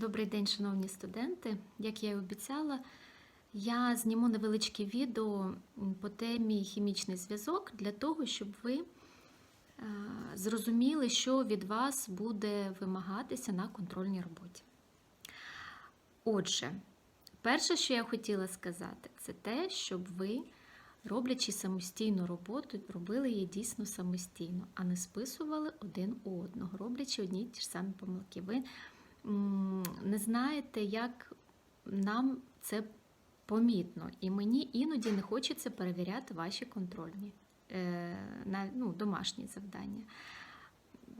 Добрий день, шановні студенти. Як я і обіцяла, я зніму невеличке відео по темі хімічний зв'язок для того, щоб ви е, зрозуміли, що від вас буде вимагатися на контрольній роботі. Отже, перше, що я хотіла сказати, це те, щоб ви, роблячи самостійну роботу, робили її дійсно самостійно, а не списували один у одного, роблячи одні й ті ж самі помилки. Ви не знаєте, як нам це помітно, і мені іноді не хочеться перевіряти ваші контрольні е, ну, домашні завдання,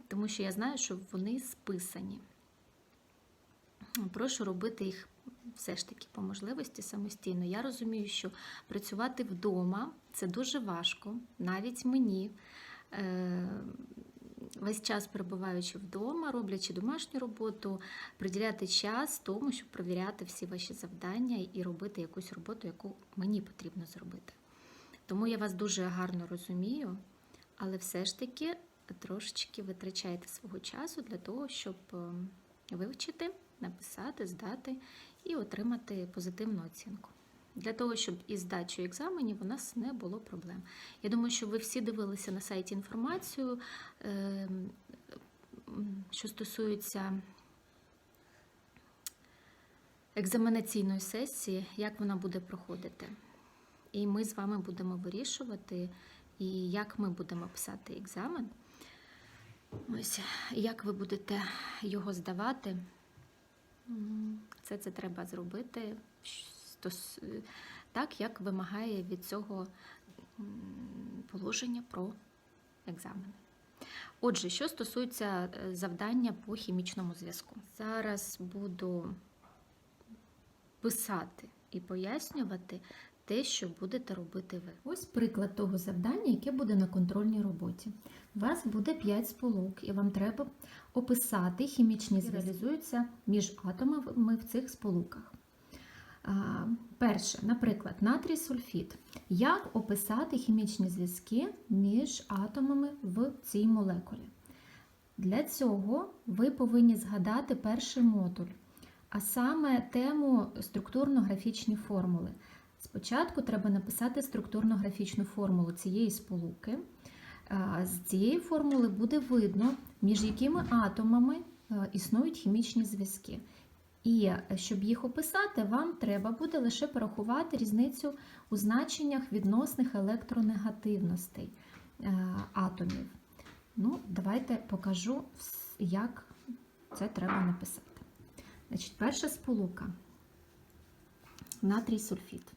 тому що я знаю, що вони списані. Прошу робити їх все ж таки по можливості самостійно. Я розумію, що працювати вдома це дуже важко, навіть мені. Весь час перебуваючи вдома, роблячи домашню роботу, приділяти час тому, щоб провіряти всі ваші завдання і робити якусь роботу, яку мені потрібно зробити. Тому я вас дуже гарно розумію, але все ж таки трошечки витрачайте свого часу для того, щоб е, вивчити, написати, здати і отримати позитивну оцінку. Для того, щоб із здачею екзаменів у нас не було проблем. Я думаю, що ви всі дивилися на сайті інформацію, е, що стосується екзаменаційної сесії, як вона буде проходити. І ми з вами будемо вирішувати, і як ми будемо писати екзамен. Ось, як ви будете його здавати. Це це треба зробити стос- так, як вимагає від цього положення про екзамени. Отже, що стосується е, завдання по хімічному зв'язку. Зараз буду писати і пояснювати те, що будете робити ви. Ось приклад того завдання, яке буде на контрольній роботі. У вас буде 5 сполук, і вам треба описати хімічні зв'язки, між атомами в цих сполуках. Перше, наприклад, натрій сульфід. Як описати хімічні зв'язки між атомами в цій молекулі? Для цього ви повинні згадати перший модуль, а саме тему структурно-графічні формули. Спочатку треба написати структурно-графічну формулу цієї сполуки. З цієї формули буде видно, між якими атомами е, існують хімічні зв'язки. І е, щоб їх описати, вам треба буде лише порахувати різницю у значеннях відносних електронегативностей е, атомів. Ну, давайте покажу, як це треба написати. Значить, перша сполука натрій сульфід.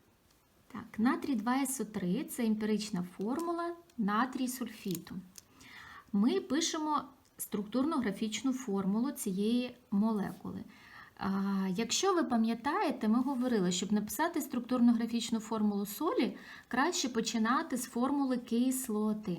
Так, натрій 2СО3 це емпірична формула натрій сульфіту. Ми пишемо структурно-графічну формулу цієї молекули. Якщо ви пам'ятаєте, ми говорили, щоб написати структурно-графічну формулу солі, краще починати з формули кислоти.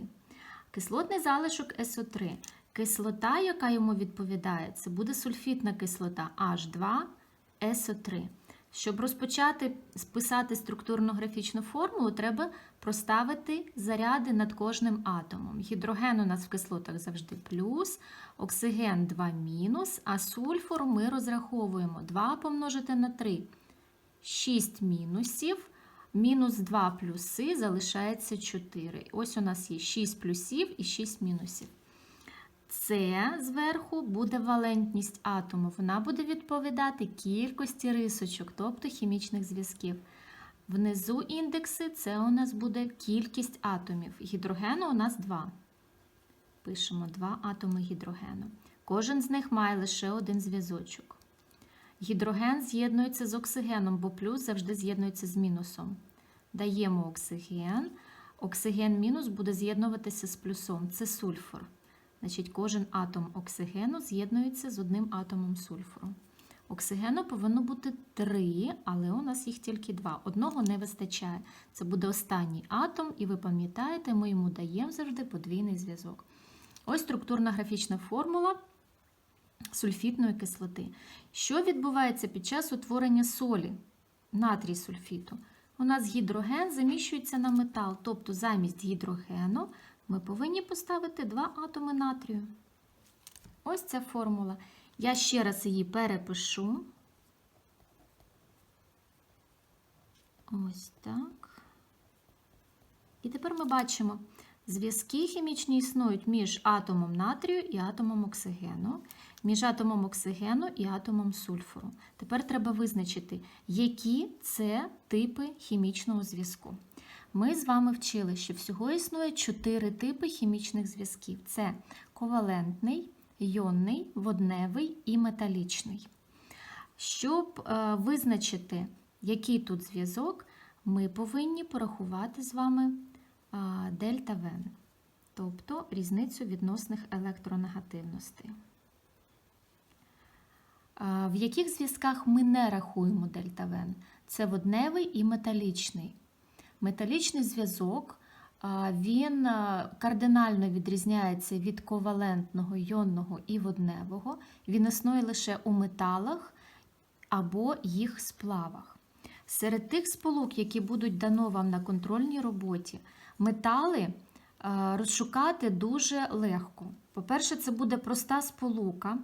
Кислотний залишок СО3. Кислота, яка йому відповідає, це буде сульфітна кислота H2SO3. Щоб розпочати списати структурно-графічну формулу, треба проставити заряди над кожним атомом. Гідроген у нас в кислотах завжди плюс, оксиген 2 мінус, а сульфур ми розраховуємо 2 помножити на 3. 6 мінусів, мінус 2 плюси залишається 4. Ось у нас є 6 плюсів і 6 мінусів. Це зверху буде валентність атому. Вона буде відповідати кількості рисочок, тобто хімічних зв'язків. Внизу індекси це у нас буде кількість атомів. Гідрогену у нас 2. Пишемо 2 атоми гідрогену. Кожен з них має лише один зв'язочок. Гідроген з'єднується з оксигеном, бо плюс завжди з'єднується з мінусом. Даємо оксиген. Оксиген мінус буде з'єднуватися з плюсом. Це сульфур. Значить, кожен атом оксигену з'єднується з одним атомом сульфуру. Оксигену повинно бути три, але у нас їх тільки два. Одного не вистачає. Це буде останній атом, і ви пам'ятаєте, ми йому даємо завжди подвійний зв'язок. Ось структурна графічна формула сульфітної кислоти. Що відбувається під час утворення солі натрій сульфіту? У нас гідроген заміщується на метал, тобто замість гідрогену ми повинні поставити два атоми натрію. Ось ця формула. Я ще раз її перепишу. Ось так. І тепер ми бачимо, зв'язки хімічні існують між атомом натрію і атомом оксигену, між атомом оксигену і атомом сульфуру. Тепер треба визначити, які це типи хімічного зв'язку. Ми з вами вчили, що всього існує чотири типи хімічних зв'язків: це ковалентний, йонний, водневий і металічний. Щоб е, визначити, який тут зв'язок, ми повинні порахувати з вами е, дельта В, тобто різницю відносних електронегативностей. Е, В яких зв'язках ми не рахуємо дельта В? Це водневий і металічний. Металічний зв'язок він кардинально відрізняється від ковалентного, йонного і водневого. Він існує лише у металах або їх сплавах. Серед тих сполук, які будуть дано вам на контрольній роботі, метали розшукати дуже легко. По-перше, це буде проста сполука,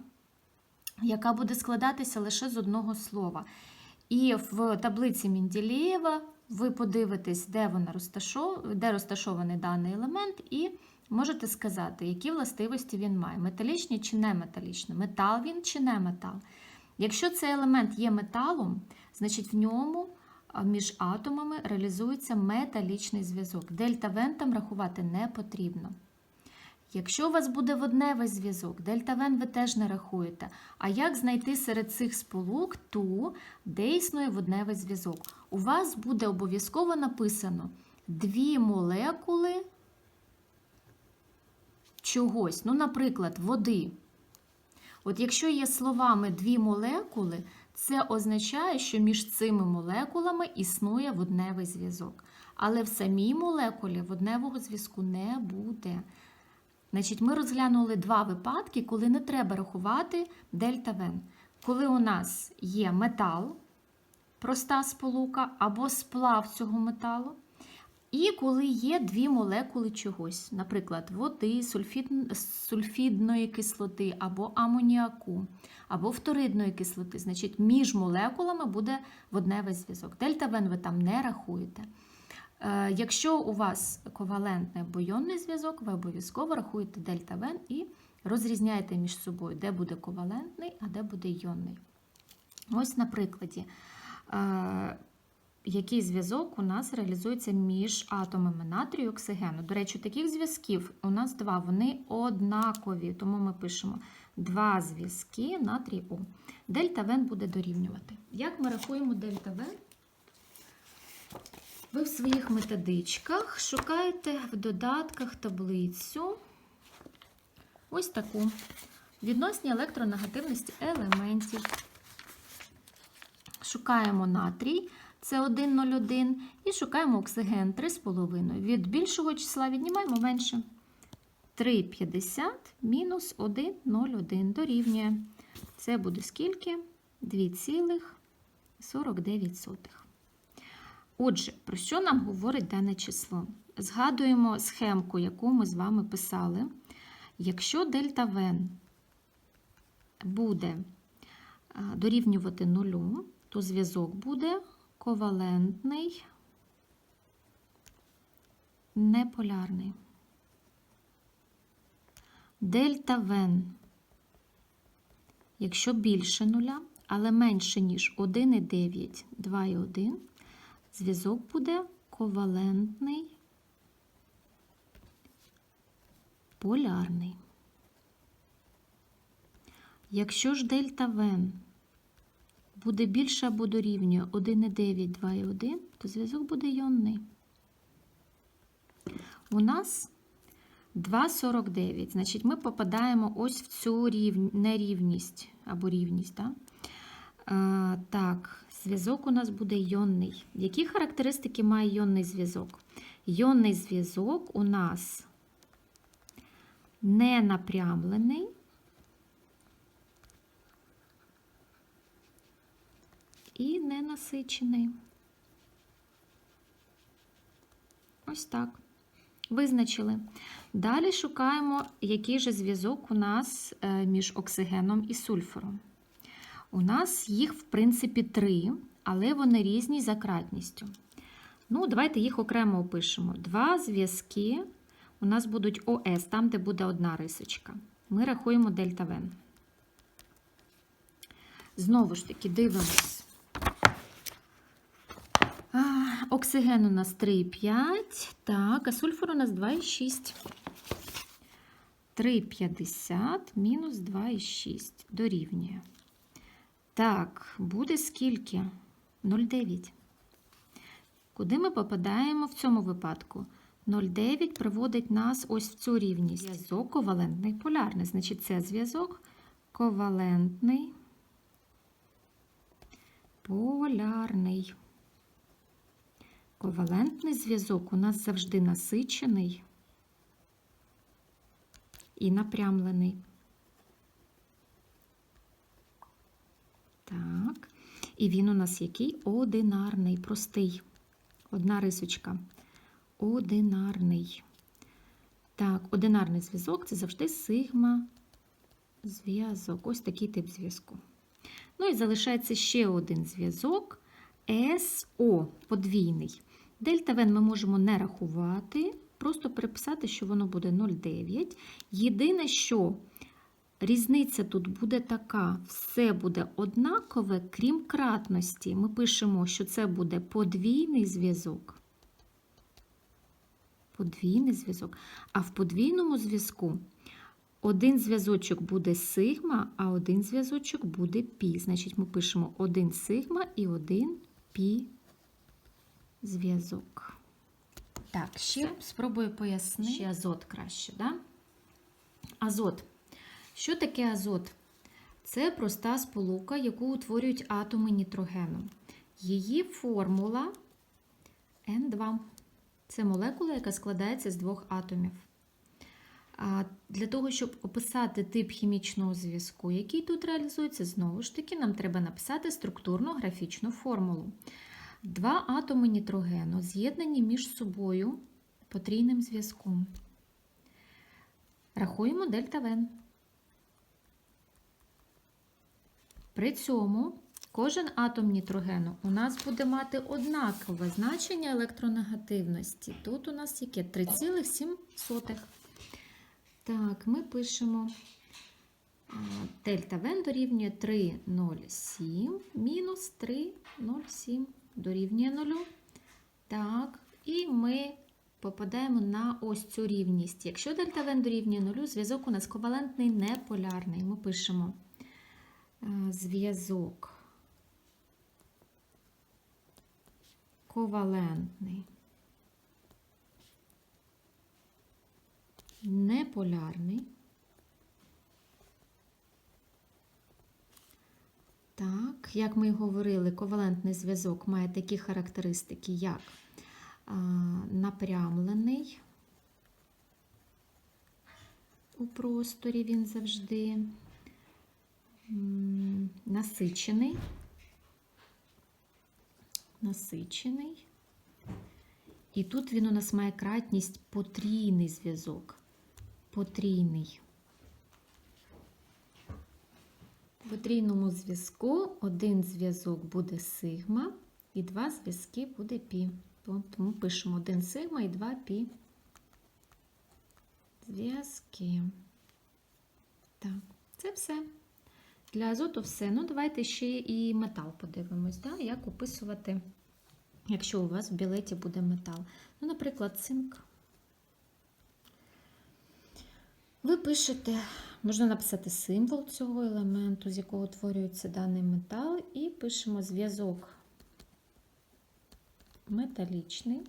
яка буде складатися лише з одного слова. І в таблиці Менділеєва ви подивитесь, де, вона розташов... де розташований даний елемент, і можете сказати, які властивості він має: металічні чи не металічні, метал він чи не метал. Якщо цей елемент є металом, значить в ньому між атомами реалізується металічний зв'язок. Дельта вентам рахувати не потрібно. Якщо у вас буде водневий зв'язок, дельта Вен ви теж не рахуєте. А як знайти серед цих сполук ту, де існує водневий зв'язок? У вас буде обов'язково написано дві молекули чогось, ну, наприклад, води. От якщо є словами дві молекули, це означає, що між цими молекулами існує водневий зв'язок. Але в самій молекулі водневого зв'язку не буде. Значить, ми розглянули два випадки, коли не треба рахувати дельта Вен. Коли у нас є метал, проста сполука або сплав цього металу, і коли є дві молекули чогось, наприклад, води, сульфід, сульфідної кислоти або амоніаку, або фторидної кислоти, значить, між молекулами буде водневий зв'язок. Дельта Вен ви там не рахуєте. Е, Якщо у вас ковалентний або йонний зв'язок, ви обов'язково рахуєте дельта Вен і розрізняєте між собою, де буде ковалентний, а де буде йонний. Ось на прикладі, е, який зв'язок у нас реалізується між атомами натрію і оксигену. До речі, таких зв'язків у нас два, вони однакові, тому ми пишемо два зв'язки натрій О. Дельта Вен буде дорівнювати. Як ми рахуємо дельта Вен? Ви в своїх методичках шукаєте в додатках таблицю ось таку відносні електронегативності елементів. Шукаємо натрій, це 1,01, і шукаємо оксиген 3,5. Від більшого числа віднімаємо менше. 3,50 мінус 1,01 дорівнює. Це буде скільки? 2,49. Отже, про що нам говорить дане число? Згадуємо схемку, яку ми з вами писали. Якщо дельта Вен буде дорівнювати нулю, то зв'язок буде ковалентний, неполярний. Дельта Вен, якщо більше нуля, але менше, ніж 1,9, 2,1, зв'язок буде ковалентний, полярний. Якщо ж дельта Вен буде більше або дорівнює 1,9, 2,1, то зв'язок буде йонний. У нас 2,49. Значить, ми попадаємо ось в цю рів... нерівність або рівність. Так? А, так, зв'язок у нас буде йонний. Які характеристики має йонний зв'язок? Йонний зв'язок у нас не напрямлений. І ненасичений. Ось так. Визначили. Далі шукаємо, який же зв'язок у нас е, між оксигеном і сульфуром. У нас їх, в принципі, три, але вони різні за кратністю. Ну, давайте їх окремо опишемо. Два зв'язки у нас будуть ОС, там, де буде одна рисочка. Ми рахуємо дельта В. Знову ж таки, дивимось. Оксиген у нас 3,5. Так, а сульфур у нас 2,6. 3,50 мінус 2,6 дорівнює. Так, буде скільки? 0,9. Куди ми попадаємо в цьому випадку? 0,9 приводить нас ось в цю рівність. Зв'язок ковалентний полярний. Значить, це зв'язок ковалентний полярний. Ковалентний зв'язок у нас завжди насичений і напрямлений. Так. І він у нас який? Одинарний, простий. Одна рисочка. Одинарний. Так, одинарний зв'язок це завжди сигма зв'язок. Ось такий тип зв'язку. Ну і залишається ще один зв'язок СО подвійний. Дельта Вен ми можемо не рахувати, просто переписати, що воно буде 0,9. Єдине, що різниця тут буде така: все буде однакове, крім кратності. Ми пишемо, що це буде подвійний зв'язок. Подвійний зв'язок. А в подвійному зв'язку один зв'язочок буде сигма, а один зв'язочок буде пі. Значить, ми пишемо один сигма і один пі зв'язок. Так, ще спробую пояснити. Ще азот краще, да? Азот. Що таке азот? Це проста сполука, яку утворюють атоми нітрогену. Її формула N2. Це молекула, яка складається з двох атомів. Для того, щоб описати тип хімічного зв'язку, який тут реалізується, знову ж таки, нам треба написати структурну графічну формулу. Два атоми нітрогену з'єднані між собою потрійним зв'язком. Рахуємо дельта В. При цьому кожен атом нітрогену у нас буде мати однакове значення електронегативності. Тут у нас яке 3,7. Так, ми пишемо дельта В дорівнює 3,07 мінус 3,07 дорівнює 0. Так, і ми попадаємо на ось цю рівність. Якщо дельта В дорівнює 0, зв'язок у нас ковалентний неполярний. Ми пишемо зв'язок ковалентний. неполярний. Так, як ми говорили, ковалентний зв'язок має такі характеристики, як а, напрямлений у просторі він завжди, насичений, насичений. І тут він у нас має кратність потрійний зв'язок потрійний. В потрійному зв'язку один зв'язок буде сигма, і два зв'язки буде пі. Тому пишемо один сигма і два пі зв'язки. Так, це все. Для азоту все. Ну, давайте ще і метал подивимось, да? як описувати, якщо у вас в білеті буде метал. Ну, наприклад, цинк. Ви пишете, можна написати символ цього елементу, з якого утворюється даний метал, і пишемо зв'язок металічний.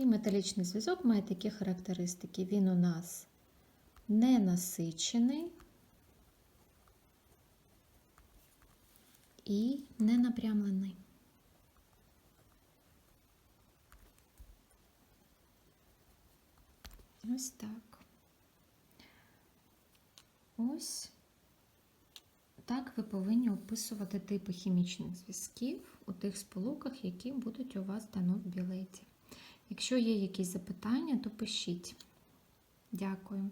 І металічний зв'язок має такі характеристики. Він у нас ненасичений і ненапрямлений. Ось так. Ось так ви повинні описувати типи хімічних зв'язків у тих сполуках, які будуть у вас дано в білеті. Якщо є якісь запитання, то пишіть. Дякую.